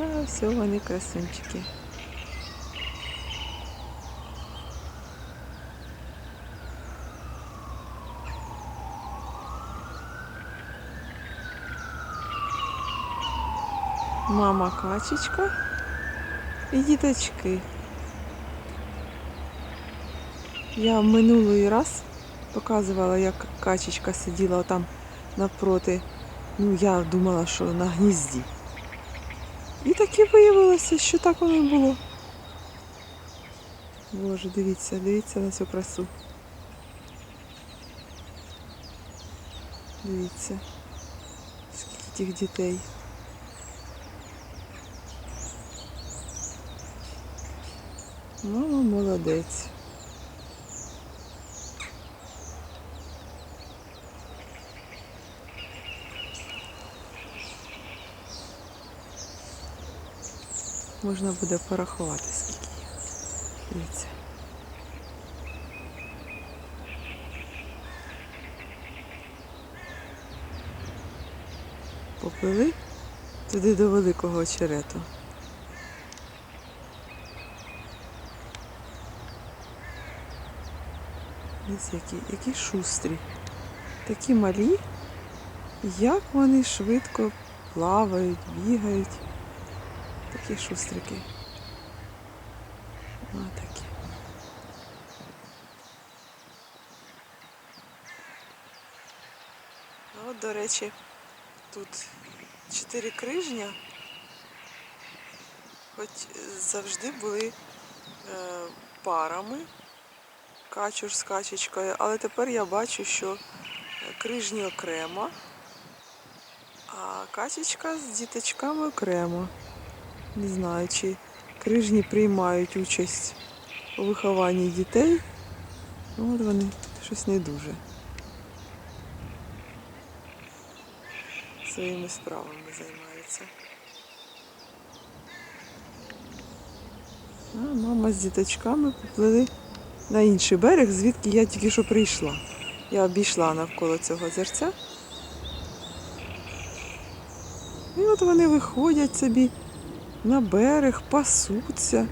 А все, вони красунчики. Мама качечка і діточки. Я минулий раз показувала, як качечка сиділа там навпроти. Ну, я думала, що на гнізді. І так і виявилося, що так воно було. Боже, дивіться, дивіться на цю красу. Дивіться, скільки тих дітей. Мама молодець. Можна буде порахувати, скільки їх. Дивіться. Поплили туди до великого очерету. Ось які, які шустрі. Такі малі. Як вони швидко плавають, бігають. Такі шустрики. Ось такі. От, до речі, тут чотири крижня, хоч завжди були е, парами, качур з качечкою, але тепер я бачу, що крижні окремо, а качечка з діточками окремо. Не знаю, чи крижні приймають участь у вихованні дітей. Ну, от вони щось не дуже. Своїми справами займаються. А мама з діточками поплили на інший берег, звідки я тільки що прийшла. Я обійшла навколо цього озерця. І от вони виходять собі на берег, пасуться.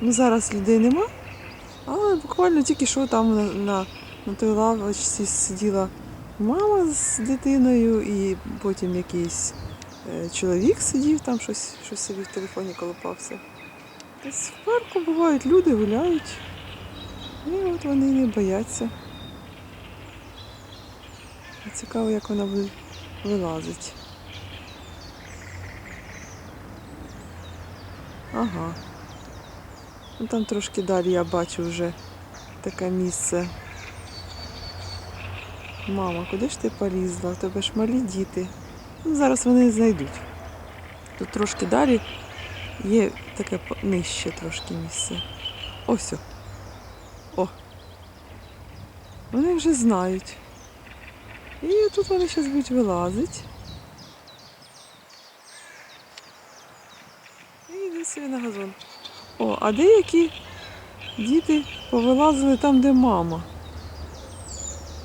Ну, зараз людей нема, але буквально тільки що там на, на, на той лавочці сиділа мама з дитиною, і потім якийсь е, чоловік сидів там, щось, щось собі в телефоні колупався. Тобто в парку бувають люди, гуляють. І от вони не бояться. Цікаво, як вона вилазить. Ага. Ну там трошки далі я бачу вже таке місце. Мама, куди ж ти полізла? У тебе ж малі діти. Ну, зараз вони знайдуть. Тут трошки далі є таке нижче трошки місце. Ось. о. О. Вони вже знають. І тут вони зараз будуть вилазити. Йдуть собі на газон. О, а деякі діти повилазили там, де мама.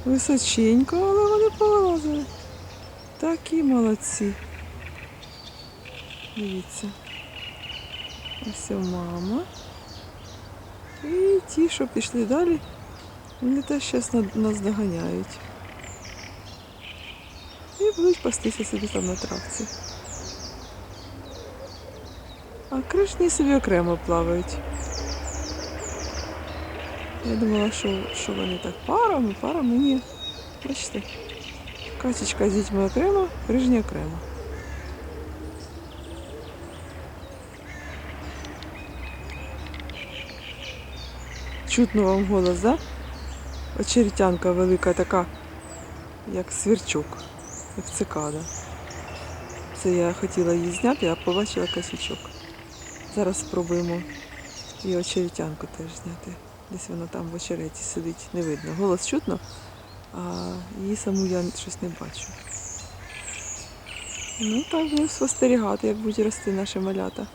Височенько, але вони повилазили. Такі молодці. Дивіться. Ось мама. І ті, що пішли далі, вони теж зараз нас доганяють. І будуть пастися собі там на травці. А кришні собі окремо плавають. Я думала, що, що вони так парами, парами. Ні. Бачите, качечка з дітьми окремо, крижні окремо. Чутно вам голос, да? Очеретянка велика така, як свірчок, як цикада. Це я хотіла її зняти, а побачила косячок. Зараз спробуємо і очеретянку теж зняти. Десь вона там в очереті сидить, не видно. Голос чутно, а її саму я щось не бачу. Ну так, будемо спостерігати, як будуть рости наші малята.